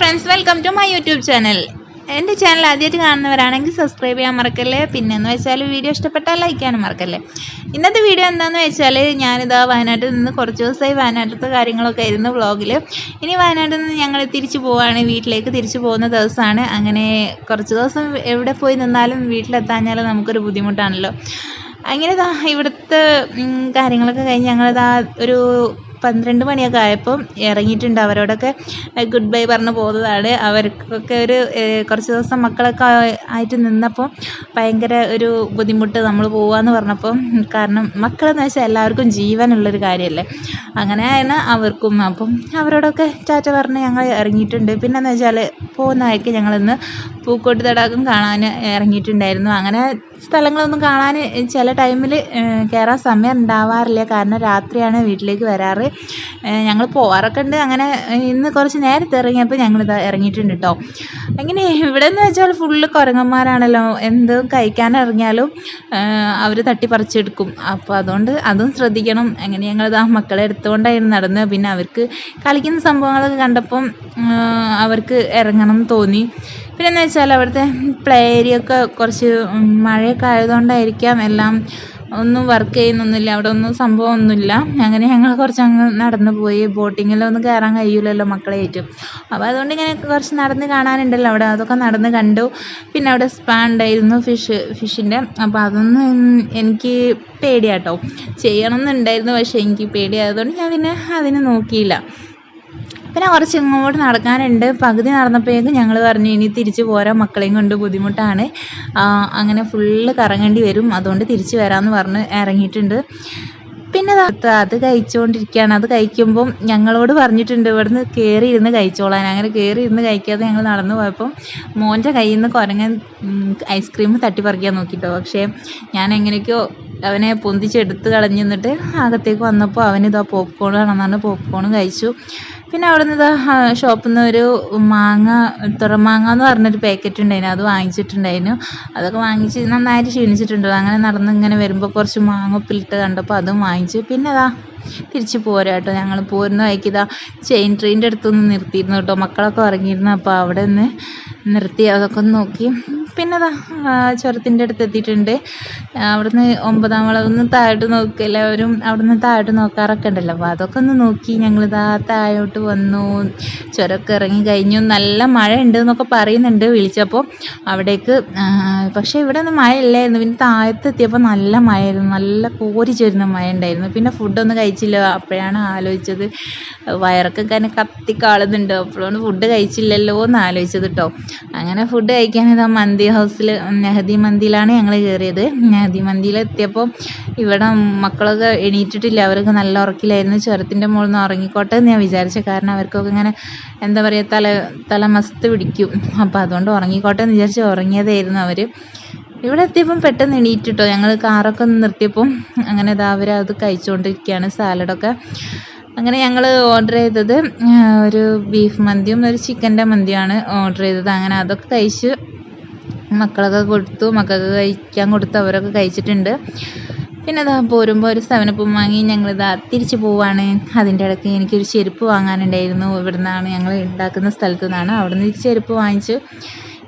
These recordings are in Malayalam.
Friends welcome to my YouTube channel എന്റെ ചാനൽ ആദ്യമായിട്ട് കാണുന്നവരാണെങ്കിൽ സബ്സ്ക്രൈബ് ചെയ്യാൻ മറക്കല്ലേ? പിന്നെ എന്ന് വെച്ചാൽ വീഡിയോ ഇഷ്ടപ്പെട്ടാൽ ലൈക്ക് ചെയ്യാനും മറക്കല്ലേ? ഇന്നത്തെ വീഡിയോ എന്താണെന്ന് വെച്ചാൽ ഞാനിതാ വയനാട്ടിൽ നിന്ന് കുറച്ച് ദിവസമായി വയനാട്ടിലത്തെ കാര്യങ്ങളൊക്കെ ആയിരുന്നു വ്ളോഗിൽ ഇനി വയനാട്ടിൽ നിന്ന് ഞങ്ങൾ തിരിച്ചു പോവുകയാണ് വീട്ടിലേക്ക് തിരിച്ചു പോകുന്ന ദിവസമാണ്. അങ്ങനെ കുറച്ച് ദിവസം എവിടെ പോയി നിന്നാലും വീട്ടിലെത്താഞ്ഞാൽ നമുക്കൊരു ബുദ്ധിമുട്ടാണല്ലോ. അങ്ങനെ ഇവിടുത്തെ കാര്യങ്ങളൊക്കെ കഴിഞ്ഞ് ഞങ്ങളിതാ ഒരു പന്ത്രണ്ട് മണിയൊക്കെ ആയപ്പോൾ ഇറങ്ങിയിട്ടുണ്ട് അവരോടൊക്കെ ഗുഡ് ബൈ പറഞ്ഞ് പോകുന്നതാണ്. അവർക്കൊക്കെ ഒരു കുറച്ച് ദിവസം മക്കളൊക്കെ ആയിട്ട് നിന്നപ്പോൾ ഭയങ്കര ഒരു ബുദ്ധിമുട്ട് നമ്മൾ പോവാന്ന് പറഞ്ഞപ്പോൾ കാരണം മക്കളെന്ന് വെച്ചാൽ എല്ലാവർക്കും ജീവനുള്ളൊരു കാര്യമല്ലേ അങ്ങനെയാണ് അവർക്കും. അപ്പം അവരോടൊക്കെ ചാറ്റ പറഞ്ഞ് ഞങ്ങൾ ഇറങ്ങിയിട്ടുണ്ട്. പിന്നെന്ന് വെച്ചാൽ പോകുന്ന ഞങ്ങളിന്ന് പൂക്കോട്ട് തടാകം കാണാൻ ഇറങ്ങിയിട്ടുണ്ടായിരുന്നു. അങ്ങനെ സ്ഥലങ്ങളൊന്നും കാണാൻ ചില ടൈമിൽ കയറാൻ സമയം ഉണ്ടാവാറില്ല. കാരണം രാത്രിയാണ് വീട്ടിലേക്ക് വരാറ്. ഞങ്ങൾ പോകാറൊക്കെ ഉണ്ട്. അങ്ങനെ ഇന്ന് കുറച്ച് നേരത്തെ ഇറങ്ങിയപ്പോൾ ഞങ്ങളിതാ ഇറങ്ങിയിട്ടുണ്ട് കേട്ടോ അങ്ങനെ ഇവിടെ എന്ന് വെച്ചാൽ ഫുള്ള് കുരങ്ങന്മാരാണല്ലോ. എന്ത് കഴിക്കാൻ ഇറങ്ങിയാലും അവർ തട്ടിപ്പറിച്ചെടുക്കും. അപ്പോൾ അതുകൊണ്ട് അതും ശ്രദ്ധിക്കണം. അങ്ങനെ ഞങ്ങൾ ആ മക്കളെ എടുത്തുകൊണ്ടായിരുന്നു നടന്നത് പിന്നെ അവർക്ക് കളിക്കുന്ന സംഭവങ്ങളൊക്കെ കണ്ടപ്പം അവർക്ക് ഇറങ്ങണം എന്ന് തോന്നി. പിന്നെ എന്ന് വെച്ചാൽ അവിടുത്തെ പ്ലേ ഏരിയ ഒക്കെ കുറച്ച് മഴയൊക്കെ ആയതുകൊണ്ടായിരിക്കാം എല്ലാം ഒന്നും വർക്ക് ചെയ്യുന്നൊന്നുമില്ല. അവിടെ ഒന്നും സംഭവം ഒന്നുമില്ല അങ്ങനെ ഞങ്ങൾ കുറച്ച് അങ്ങ് നടന്നു പോയി. ബോട്ടിങ്ങിലൊന്നും കയറാൻ കഴിയില്ലല്ലോ മക്കളെ ഏറ്റവും. അപ്പോൾ അതുകൊണ്ട് ഇങ്ങനെ കുറച്ച് നടന്ന് കാണാനുണ്ടല്ലോ അവിടെ. അതൊക്കെ നടന്ന് കണ്ടു. പിന്നെ അവിടെ സ്പാ ഉണ്ടായിരുന്നു ഫിഷ് ഫിഷിന്റെ അപ്പോൾ അതൊന്നും എനിക്ക് പേടിയാട്ടോ. ചെയ്യണം എന്നുണ്ടായിരുന്നു പക്ഷേ എനിക്ക് പേടിയായതുകൊണ്ട് ഞാൻ പിന്നെ അതിനെ നോക്കിയില്ല. പിന്നെ കുറച്ച് ഇങ്ങോട്ട് നടക്കാനുണ്ട്. പകുതി നടന്നപ്പോഴേക്കും ഞങ്ങൾ പറഞ്ഞു ഇനി തിരിച്ച് പോരാൻ മക്കളെയും കൊണ്ട് ബുദ്ധിമുട്ടാണ്. അങ്ങനെ ഫുള്ള് കറങ്ങേണ്ടി വരും. അതുകൊണ്ട് തിരിച്ച് വരാമെന്ന് പറഞ്ഞ് ഇറങ്ങിയിട്ടുണ്ട്. പിന്നെ അത് കഴിച്ചുകൊണ്ടിരിക്കുകയാണ് അത് കഴിക്കുമ്പം ഞങ്ങളോട് പറഞ്ഞിട്ടുണ്ട് ഇവിടുന്ന് കയറി ഇരുന്ന് കഴിച്ചോളാൻ. അങ്ങനെ കയറി ഇരുന്ന് കഴിക്കാതെ ഞങ്ങൾ നടന്നു പോയപ്പം മോന്റെ കയ്യിൽ നിന്ന് കുരങ്ങൻ ഐസ്ക്രീം തട്ടിപ്പറിക്കാൻ നോക്കിട്ടോ. പക്ഷേ ഞാൻ എങ്ങനെയൊക്കെയോ അവനെ പൊന്തിച്ചെടുത്ത് കളഞ്ഞു നിന്നിട്ട് അകത്തേക്ക് വന്നപ്പോൾ അവനിതാ പോപ്കോൺ ആണെന്നാണ് പോപ്കോണും കഴിച്ചു. പിന്നെ അവിടെ നിന്ന് ഷോപ്പിൽ നിന്ന് ഒരു മാങ്ങ തുറമാങ്ങ എന്ന് പറഞ്ഞൊരു പാക്കറ്റ് ഉണ്ടായിരുന്നു അത് വാങ്ങിച്ചിട്ടുണ്ടായിരുന്നു അതൊക്കെ വാങ്ങിച്ച് നന്നായിട്ട് ക്ഷീണിച്ചിട്ടുണ്ട്. അങ്ങനെ നടന്ന് ഇങ്ങനെ വരുമ്പോൾ കുറച്ച് മാങ്ങ ഉപ്പിലിട്ട് കണ്ടപ്പോൾ അതും വാങ്ങിച്ചു. പിന്നെ അതാ തിരിച്ച് പോരാ കേട്ടോ ഞങ്ങൾ പോരുന്ന വഴിക്ക് ചെയിൻ ട്രെയിനിന്റെ അടുത്തൊന്ന് നിർത്തിയിരുന്നു കേട്ടോ മക്കളൊക്കെ ഇറങ്ങിയിരുന്നു അപ്പോൾ അവിടെ നിന്ന് നിർത്തി. അതൊക്കെ ഒന്ന് നോക്കി. പിന്നെ അതാ ചുരത്തിന്റെ അടുത്ത് എത്തിയിട്ടുണ്ട്. അവിടുന്ന് ഒമ്പതാം വളവൊന്ന് താഴോട്ട് നോക്കുക എല്ലാവരും അവിടുന്ന് താഴോട്ട് നോക്കാറൊക്കെ ഉണ്ടല്ലോ. അപ്പോൾ അതൊക്കെ ഒന്ന് നോക്കി ഞങ്ങളിതാ താഴോട്ട് വന്നു ചുരമൊക്കെ ഇറങ്ങി കഴിഞ്ഞു. നല്ല മഴ ഉണ്ട് എന്നൊക്കെ പറയുന്നുണ്ട് വിളിച്ചപ്പോൾ. അവിടേക്ക് പക്ഷേ ഇവിടെ ഒന്നും മഴ ഇല്ലായിരുന്നു പിന്നെ താഴത്ത് എത്തിയപ്പോൾ നല്ല മഴയായിരുന്നു. നല്ല കോരി ചേരുന്ന മഴ ഉണ്ടായിരുന്നു. പിന്നെ ഫുഡൊന്നും കഴിച്ചില്ല. അപ്പോഴാണ് ആലോചിച്ചത് വയറൊക്കെ കാരണം കത്തി കാളുന്നുണ്ട്. അപ്പോഴാണ് ഫുഡ് കഴിച്ചില്ലല്ലോ എന്ന് ആലോചിച്ചത് കേട്ടോ അങ്ങനെ ഫുഡ് കഴിക്കാൻ ഇതാ മന്തി ഹൗസിൽ നെഹദി മന്തിയിലാണ് ഞങ്ങൾ കയറിയത് നെഹദി മന്തിയിൽ എത്തിയപ്പോൾ ഇവിടെ മക്കളൊക്കെ എണീറ്റിട്ടില്ല. അവരൊക്കെ നല്ല ഉറക്കിലായിരുന്നു. ചുരത്തിന്റെ മുകളിൽ നിന്ന് ഉറങ്ങിക്കോട്ടെ എന്ന് ഞാൻ വിചാരിച്ചു കാരണം അവർക്കൊക്കെ ഇങ്ങനെ എന്താ പറയുക തല തല മസ്ത് പിടിക്കും. അപ്പോൾ അതുകൊണ്ട് ഉറങ്ങിക്കോട്ടെ എന്ന് വിചാരിച്ച് ഉറങ്ങിയതായിരുന്നു അവർ ഇവിടെ എത്തിയപ്പം പെട്ടെന്ന് എണീറ്റിട്ടോ. ഞങ്ങൾ കാറൊക്കെ ഒന്ന് നിർത്തിയപ്പം അങ്ങനെ ഇതാ അവർ അത് കഴിച്ചുകൊണ്ടിരിക്കുകയാണ് സാലഡൊക്കെ. അങ്ങനെ ഞങ്ങൾ ഓർഡർ ചെയ്തത് ഒരു ബീഫ് മന്തിയും ഒരു ചിക്കന്റെ മന്തിയാണ് ഓർഡർ ചെയ്തത്. അങ്ങനെ അതൊക്കെ കഴിച്ച് മക്കളൊക്കെ കൊടുത്തു മക്കൾക്ക് കഴിക്കാൻ കൊടുത്തു അവരൊക്കെ കഴിച്ചിട്ടുണ്ട്. പിന്നെ ഇതാ പോരുമ്പോൾ ഒരു സെവനപ്പും വാങ്ങി ഞങ്ങളിതാ തിരിച്ചു പോവാണ്. അതിന്റെ ഇടയ്ക്ക് എനിക്കൊരു ചെരുപ്പ് വാങ്ങാനുണ്ടായിരുന്നു. ഇവിടുന്നാണ് ഞങ്ങൾ ഉണ്ടാക്കുന്ന സ്ഥലത്തു നിന്നാണ് അവിടെ നിന്ന് ചെരുപ്പ് വാങ്ങിച്ചു.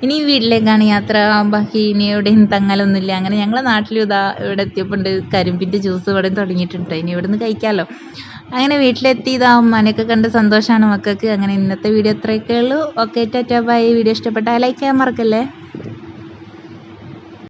ഇനി വീട്ടിലേക്കാണ് യാത്ര ബാക്കി ഇനി എവിടെയും തങ്ങലൊന്നുമില്ല. അങ്ങനെ ഞങ്ങളെ നാട്ടിലും ഇതാ ഇവിടെ എത്തിയപ്പോൾ ഉണ്ട് കരിമ്പിന്റെ ജ്യൂസ് ഇവിടെ തുടങ്ങിയിട്ടുണ്ട്. ഇനി ഇവിടുന്ന് കഴിക്കാമല്ലോ അങ്ങനെ വീട്ടിലെത്തി ഇതാ ഉമ്മാനെയൊക്കെ കണ്ട് സന്തോഷമാണ് മക്കൾക്ക്. അങ്ങനെ ഇന്നത്തെ വീഡിയോ ഇത്രയൊക്കെ ഉള്ളൂ. ഓക്കെ ടാറ്റാ ബൈ വീഡിയോ ഇഷ്ടപ്പെട്ടാൽ ലൈക്ക് ചെയ്യാൻ മറക്കല്ലേ?